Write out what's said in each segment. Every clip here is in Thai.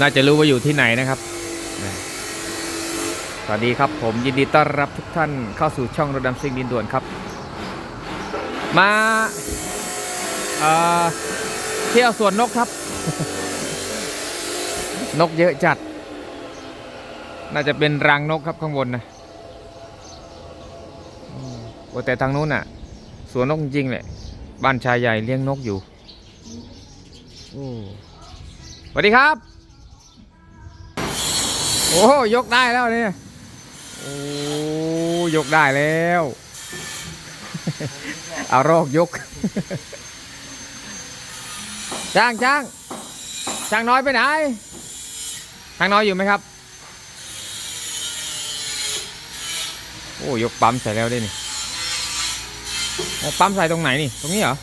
น่าจะรู้ว่าอยู่ที่ไหนนะครับ สวัสดีครับผมยินดีต้อนรับทุกท่านเข้าสู่ช่องรถดำซิ่งดินด่วนครับ มาเที่ยวสวนนกครับ นกเยอะจัด น่าจะเป็นรังนกครับข้างบนนะโอ้แต่ทางนู้นน่ะ สวนนกจริงๆแหละบ้านชายใหญ่เลี้ยงนกอยู่โอ้สวัสดีครับ โอ้ยกได้แล้วเนี่ยโอ้ยกได้แล้ว เอารอกยกจ้างจ้างจ้างน้อยไปไหนจ้างน้อยอยู่ไหมครับ โอ้ยกปั๊มใส่แล้วด้วยนี่โอ้ปั๊มใส่ตรงไหนนี่ ตรงนี้เหรอ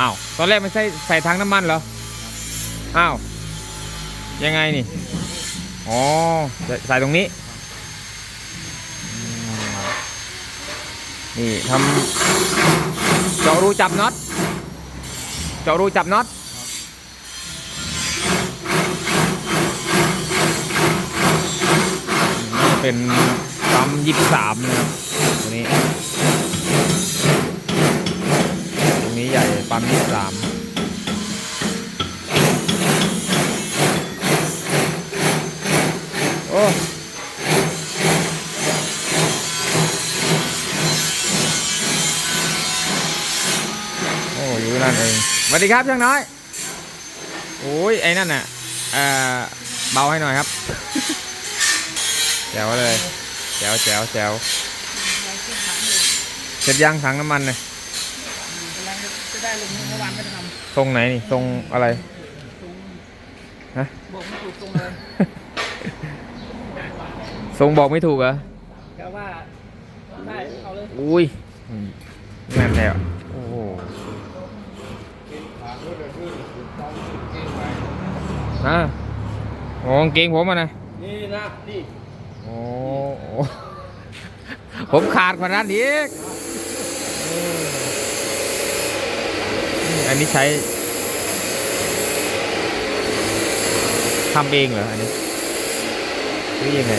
อ้าว ตอนแรกมันใส่ใส่ทางน้ำมันเหรอ อ้าว ยังไงนี่ อ๋อใส่ตรงนี้ นี่ทำเจาะรูจับน็อตเจาะรูจับน็อตนี่เป็นปั๊มยี่สิบสามนะครับตัวนี้ ตรงนี้ใหญ่ปั๊มยี่สิบสาม อ้โอ้อยู่นั่นเองสวัสดีครับช่างน้อยโอ้ยไอ้นั่นน่ะเอ่อเบาให้หน่อยครับแจ๋วเลยแจ๋วแจ๋วแจ๋วเสร็จยังถังน้ำมันเลยกำลังจะได้ลงเมื่อวานไม่ได้ทตรงไหนนี่ตรงอะไรฮะำบอกไม่ถูกตรงเลย ทรงบอกไม่ถูกเหรอแต่ว่าได้เอาเลยอุ้ยอืมแน่นแล้วโอ้โหฮะโอ้กางเกงผมอะนะ นี่นะนี่โอ้โหผมขาดกว่านั้นอีกนี่อันนี้ใช้ทำเองเหรออันนี้ หรือยังไง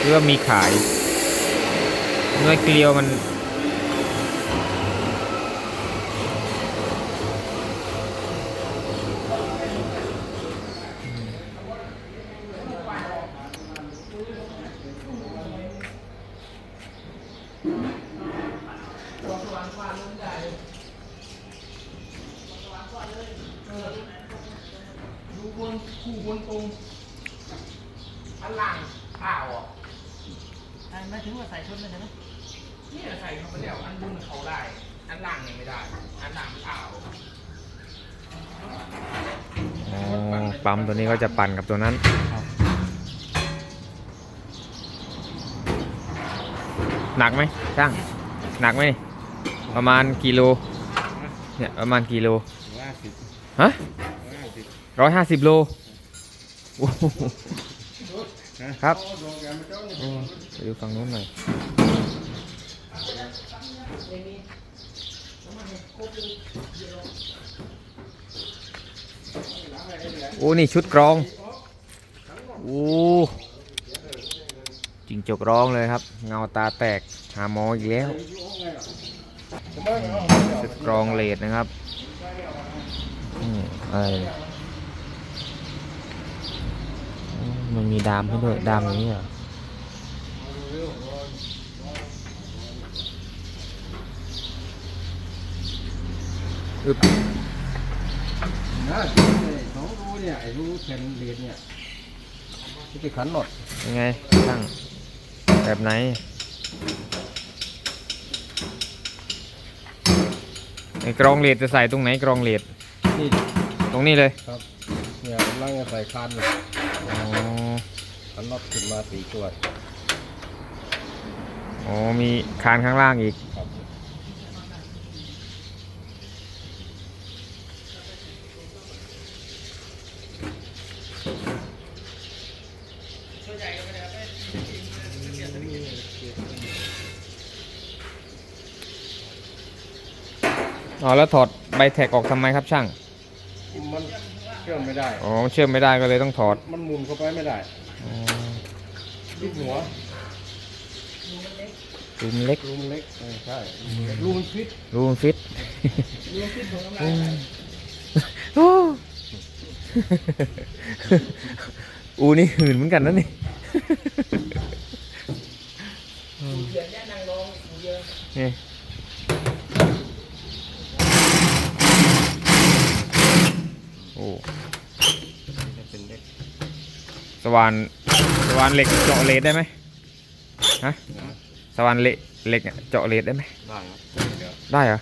หรือว่ามีขายเนื้อเกลียวมันดูบน คู่บนตรงอันล่างข้าวอะอันไม่ถึงว่าใส่ชุดเลยใช่ไหมนี่ใส่เข้าไปแล้วอันบนเขาได้ อันล่างยังไม่ได้ อันล่างข้าวอ๋อปั๊มตัวนี้ก็จะปั่นกับตัวนั้น หนักไหมช่าง หนักไหมนี่ประมาณกิโล เนี่ยประมาณกิโลห้าสิบฮะห้าสิบร้อยห้าสิบโลโอ้โห ครับไปดูฝั่งนู้นหน่อยโอ้นี่ชุดกรองโอ้จิงจกร้องเลยครับ เงาตาแตกหาหมออีกแล้วชุดกรองเลดนะครับอืมอะไรอื มมันมีดามให้ด้วย ดามอย่างนี้เหรออึบนะสองรูเนี่ยไอ้รูแผ่นเลดเนี่ยที่ไปขันหลอดยังไงช่างแบบไหนไอ้กรองเลดจะใส่ตรงไหนกรองเลดนี่ตรงนี้เลยครับเนี่ยกำลังจะใส่คานอยู่ อ๋อ ขันน็อตขึ้นมาสี่ตัวอ๋อมีคานข้างล่างอีก ครับอ๋อแล้วถอดใบแท็กออกทำไมครับช่าง มันชื่อมไม่ได้ อ๋อเชื่อมไม่ได้ก็เลยต้องถอด มันหมุนเข้าไปไม่ได้ อ๋อบิดหัวรูมเล็กรูมันเล็กเออใช่รูมันฟิตรูมฟิตรวมคิดของน้ำลายไหลโอ้อูนี่หื่นเหมือนกันนะนี่สูเดือนเนี่ยนางรองสูเยอะนี่โอ้ เป็นเล็ก สว่าน สว่านเหล็กเจาะเลดได้ไหมฮะสว่านเหล็กเหล็กอะเจาะเลดได้ไหมได้ครับเดี๋ยวได้เหรอ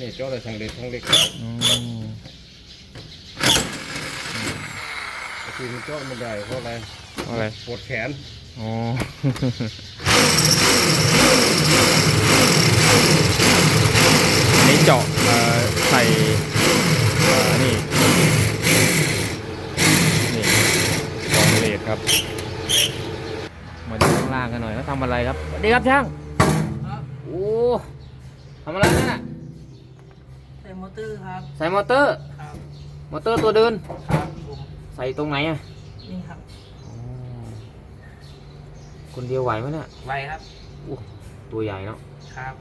นี่เจ้าอะไรทั้งเล็กทั้งเล็กอืมคือมันเจ้าไม่ได้เพราะอะไรเอาอะไรปวดแขนอ๋อ อันนี้เจาะเอ่อใส่เอ่อนี่ นี่กองเลดครับ มาดูข้างล่างกันหน่อยเขา ทำอะไรครับสวัสดีครับช่างครับโอ้ทำอะไรนั่นน่ะใส่มอเตอร์ครับ ใส่มอเตอร์ครับมอเตอร์ตัวเดินครับผมใส่ตรงไหนอะนี่ครับคนเดียวไหวไหมเนี่ยไวครับอู้ตัวใหญ่เนาะครับ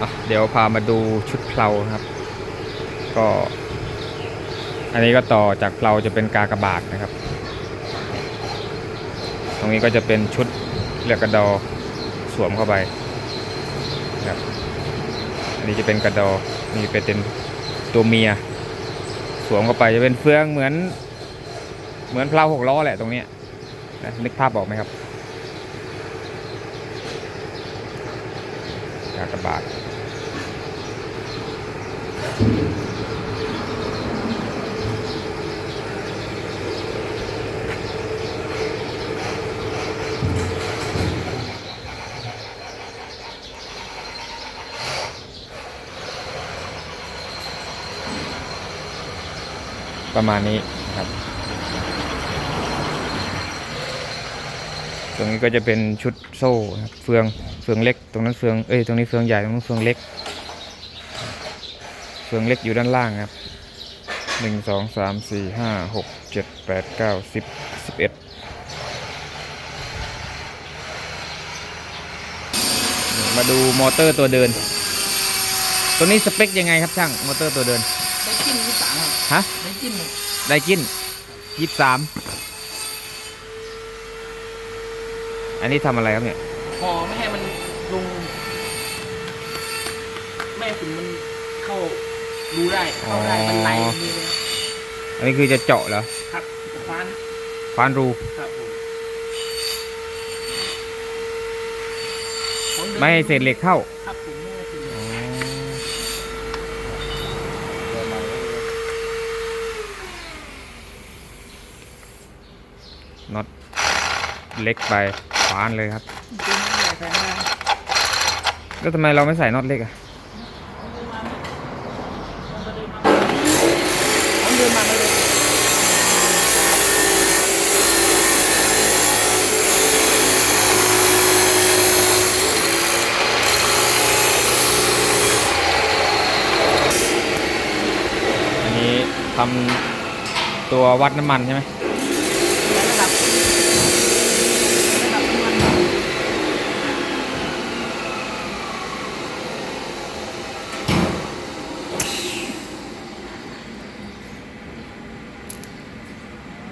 อะเดี๋ยวพามาดูชุดเพลานะครับ ก็ อันนี้ก็ต่อจากเพลาจะเป็นกากบาทนะครับ ตรงนี้ก็จะเป็นชุดเรียกกระดอสวมเข้าไปครับอันนี้จะเป็นกระดอนี่เป็นตัวเมีย สวมเข้าไปจะเป็นเฟืองเหมือน เหมือนเพลาหกล้อแหละตรงนี้นะนึกภาพออกไหมครับกากบาท ประมาณนี้นะครับ ตรงนี้ก็จะเป็นชุดโซ่เฟืองเฟืองเล็ก ตรงนั้นเฟืองเอ้ยตรงนี้เฟืองใหญ่ตรงนั้นเฟืองเล็ก เฟืองเล็กอยู่ด้านล่างครับหนึ่งสองสามสี่ห้าหกเจ็ดแปดเก้าสิบสิบเอ็ดมาดูมอเตอร์ตัวเดิน ตัวนี้สเปคยังไงครับช่างมอเตอร์ตัวเดิน ฮะ ได้จิ้มหนึ่งไดกินยี่สามอันนี้ทำอะไรครับเนี่ยพอไม่ให้มันลงไม่ให้ฝุ่นมันเข้าดูได้ เข้าได้มันไหลดีเลยอันนี้คือจะเจาะเหรอครับคว้านควานรู ครับผมของดิไม่ให้เศษเหล็กเข้า ครับผมไม่ให้เศษเหล็ก น็อต เล็กไปควานเลยครับจริงๆใหญ่แพงได้แล้วทำไมเราไม่ใส่น็อตเล็กอะผมเดินมาเลยอันนี้ทำตัววัดน้ำมันใช่ไหม ระดับระดับน้ำมัน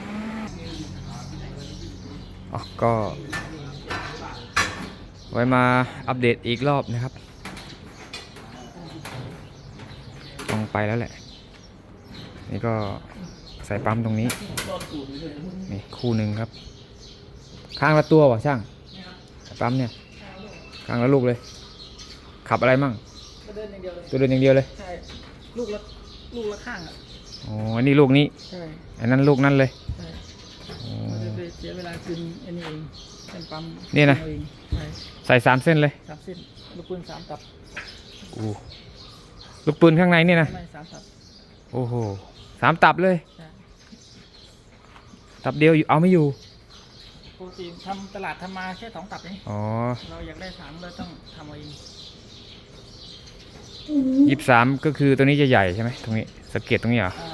อ๋อ ก็ ไว้มาอัปเดตอีกรอบนะครับ ต้องไปแล้วแหละ นี่ก็ใส่ปั๊มตรงนี้ นี่คู่หนึ่งครับ ข้างละตัววะช่าง ปั๊มเนี่ย ข้างละลูกเลย ขับอะไรมั่งก็เดินอย่างเดียวเลยตัวเดินอย่างเดียวเลย ใช่ ลูกละลูกละข้างอะ อ๋อ อันนี้ลูกนี้ ใช่ อันนั้นลูกนั้นเลย ใช่ สียเวลาคืนอันนี้เองเป็นปั๊มนี่นะ เอาเองใช่ใส่สามเส้นเลยสามเส้นลูกปืนสามตับอู้ลูกปืนข้างในนี่นะ ไม่สามตับโอ้โหสามตับเลย ใช่ตับเดียวอยู่เอาไม่อยู่ ปกติทำตลาดทำมาแค่สองตับเองอ๋อเราอยากได้สามเราต้องทำเอาเองยี่สามก็คือตัวนี้จะใหญ่ใช่ไหมตรงนี้สะเก็ตตรงนี้เหรอยี่สิบสามยี่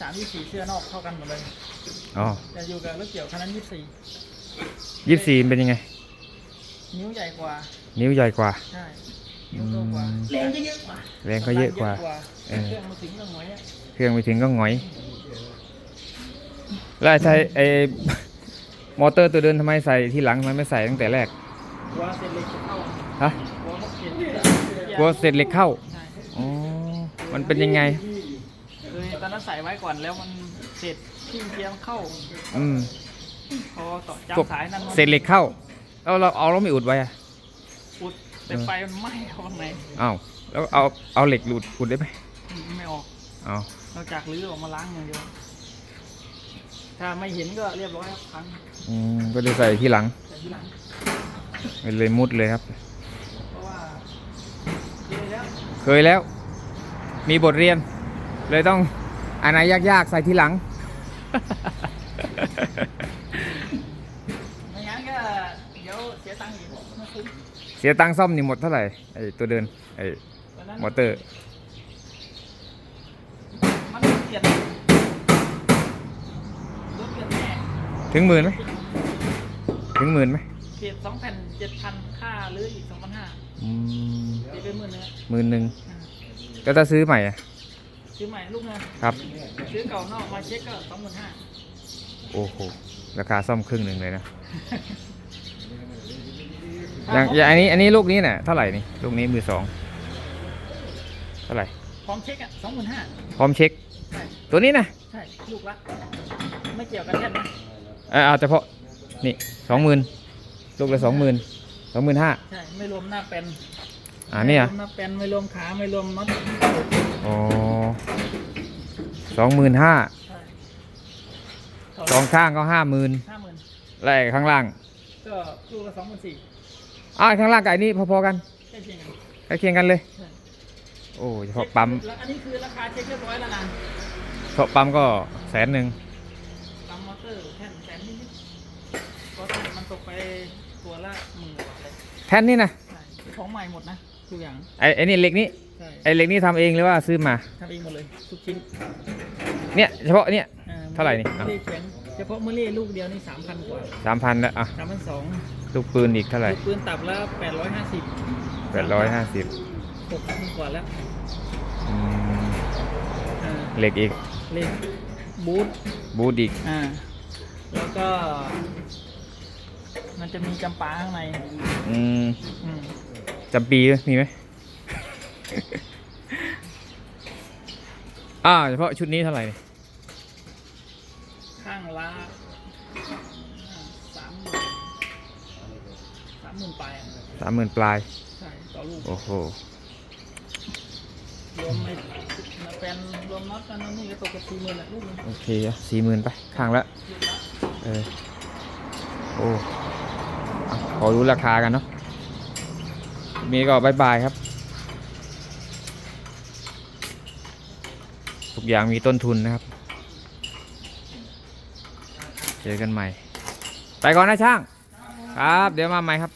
สามยี่สี่เสื้อนอกเท่ากันหมดเลยอ๋อแต่อยู่กับรถเกี่ยวคันนั้นยี่สี่ยี่สี่เป็นยังไง นิ้วใหญ่กว่า นิ้วใหญ่กว่า ใช่อืนิ้วโตกว่ามแรงก็เยอะกว่า แรงก็เยอะกว่าเออเครื่องมาถึงก็หงอยอะเครื่องไปถึงก็หงอย แล้วไอ้ใช้ไอ้มอเตอร์ตัวเดินทำไมใส่ที่หลังทำไมไม่ใส่ตั้งแต่แรกกลัวเศษเหล็กจะเข้าฮะกลัวเขาเปลี่ยนกลัวเศษเหล็กเข้าใช่อ๋อมันเป็นยังไง คือตอนนั้นใส่ไว้ก่อนแล้วมันเศษที่เกียร์มันเข้าอืมพอต่อพวกจำสายนั้นมันเศษเหล็กเข้าแล้วเราเอาเราไม่อุดไว้อะอุดแต่ไฟมันไหม้เข้าข้างในอ้าวแล้วเอาเอาเหล็กอุดอุดได้ไหมไม่ออกเอานอกจากรื้อออกมาล้างอย่างเดียวถ้าไม่เห็นก็เรียบร้อยครับพังอืมก็เลยใส่ที่หลังแต่ทีหลังเลยมุดเลยครับเพราะว่าเยอะแล้วเคยแล้ว มีบทเรียน เลยต้อง อันไหนยากๆ ใส่ที่หลัง ไม่งั้นก็เดี๋ยวเสียตังค์อีกไม่คุ้มเสียตังค์ซ่อมนี่หมดเท่าไหร่ไอ้ตัวเดินไอ้ตอนนั้นมอเตอร์มันเปลี่ยนรถเปลี่ยนแน่ถึงหมื่นไหมถึงหมื่นไหมเปลี่ยนสองแผ่นเจ็ดพันค่าหรืออีกสองพันห้าอืมตีไปหมื่นนึงอะหมื่นหนึ่งอ่า แล้วถ้าซื้อใหม่อะ ซื้อใหม่ลูกเงินครับ ซื้อเก่านอกมาเช็คก็สองหมื่นห้าโอ้โห ราคาซ่อมครึ่งหนึ่งเลยนะอย่างอย่างอันนี้อันนี้ลูกนี้น่ะเท่าไหร่นี่ลูกนี้มือสองเท่าไหร่พร้อมเช็คอะสองหมื่นห้าพร้อมเช็ค ใช่ตัวนี้นะใช่ลูกละไม่เกี่ยวกันแค่นะเออเอาเฉพาะนี่สองหมื่นลูกละสองหมื่นสองหมื่นห้าใช่ไม่รวมหน้าเป็นอ่านี่อะไม่รวมหน้าเป็นไม่รวมขาไม่รวมน็อต อ๋อ สองหมื่นห้าใช่สองข้างก็ห้าหมื่นห้าหมื่นแล้วไอ้ข้างล่าง ก็ลูกละสองหมื่นสี่อ้าวข้างล่างกับไอ้นี่พอๆกันใกล้เคียงกันใกล้เคียงกันเลย ใช่โอ้เฉพาะปั๊มแล้วอันนี้คือราคาเช็คเรียบร้อยแล้วนะเฉพาะปั๊มก็แสนหนึ่งปั๊มมอเตอร์แท่นแสนนิดๆก็แท่นมันตกไปตัวละหมื่นกว่าเลยแท่นนี่นะใช่ของใหม่หมดนะทุกอย่างไอ้ไอ้นี่เหล็กนี้ใช่ไอ้เหล็กนี้ทำเองหรือว่าซื้อมา ทำเองหมดเลยทุกชิ้นเนี่ยเฉพาะเนี่ย อ่เท่าไหร่นี่เมเล่เขียนเฉพาะเมเล่ลูกเดียวนี่สามพันกว่าสามพันแล้วอะสามพันสองลูกปืนอีกเท่าไหร่ลูกปืนตับละแปดร้อยห้าสิบแปดร้อยห้าสิบหกพันกว่าแล้วอืมอ่าเหล็กอีกเลขบูทบูทอีกอ่าแล้วก็ มันจะมีจำปาข้างในอืมอืมจำปีด้วยมีไหม อ่าเฉพาะชุดนี้เท่าไหร่นี่ข้างละสามหมื่นสามหมื่นปลายอะสามหมื่นปลาย ใช่ต่อลูกโอ้โห รวมไอ้แฟนรวมน็อตกันนั่นนี่ก็ตกกับสี่หมื่นแหละลูกหนึงโอเคสี่หมื่นไป ข้างละ ลูกละเออ โอ้อะขอรู้ราคากันเนาะมีก็บายบายครับ ทุก อย่างมีต้นทุนนะครับ เจอกันใหม่ ไปก่อนนะช่าง ครับ เดี๋ยวมาใหม่ครับ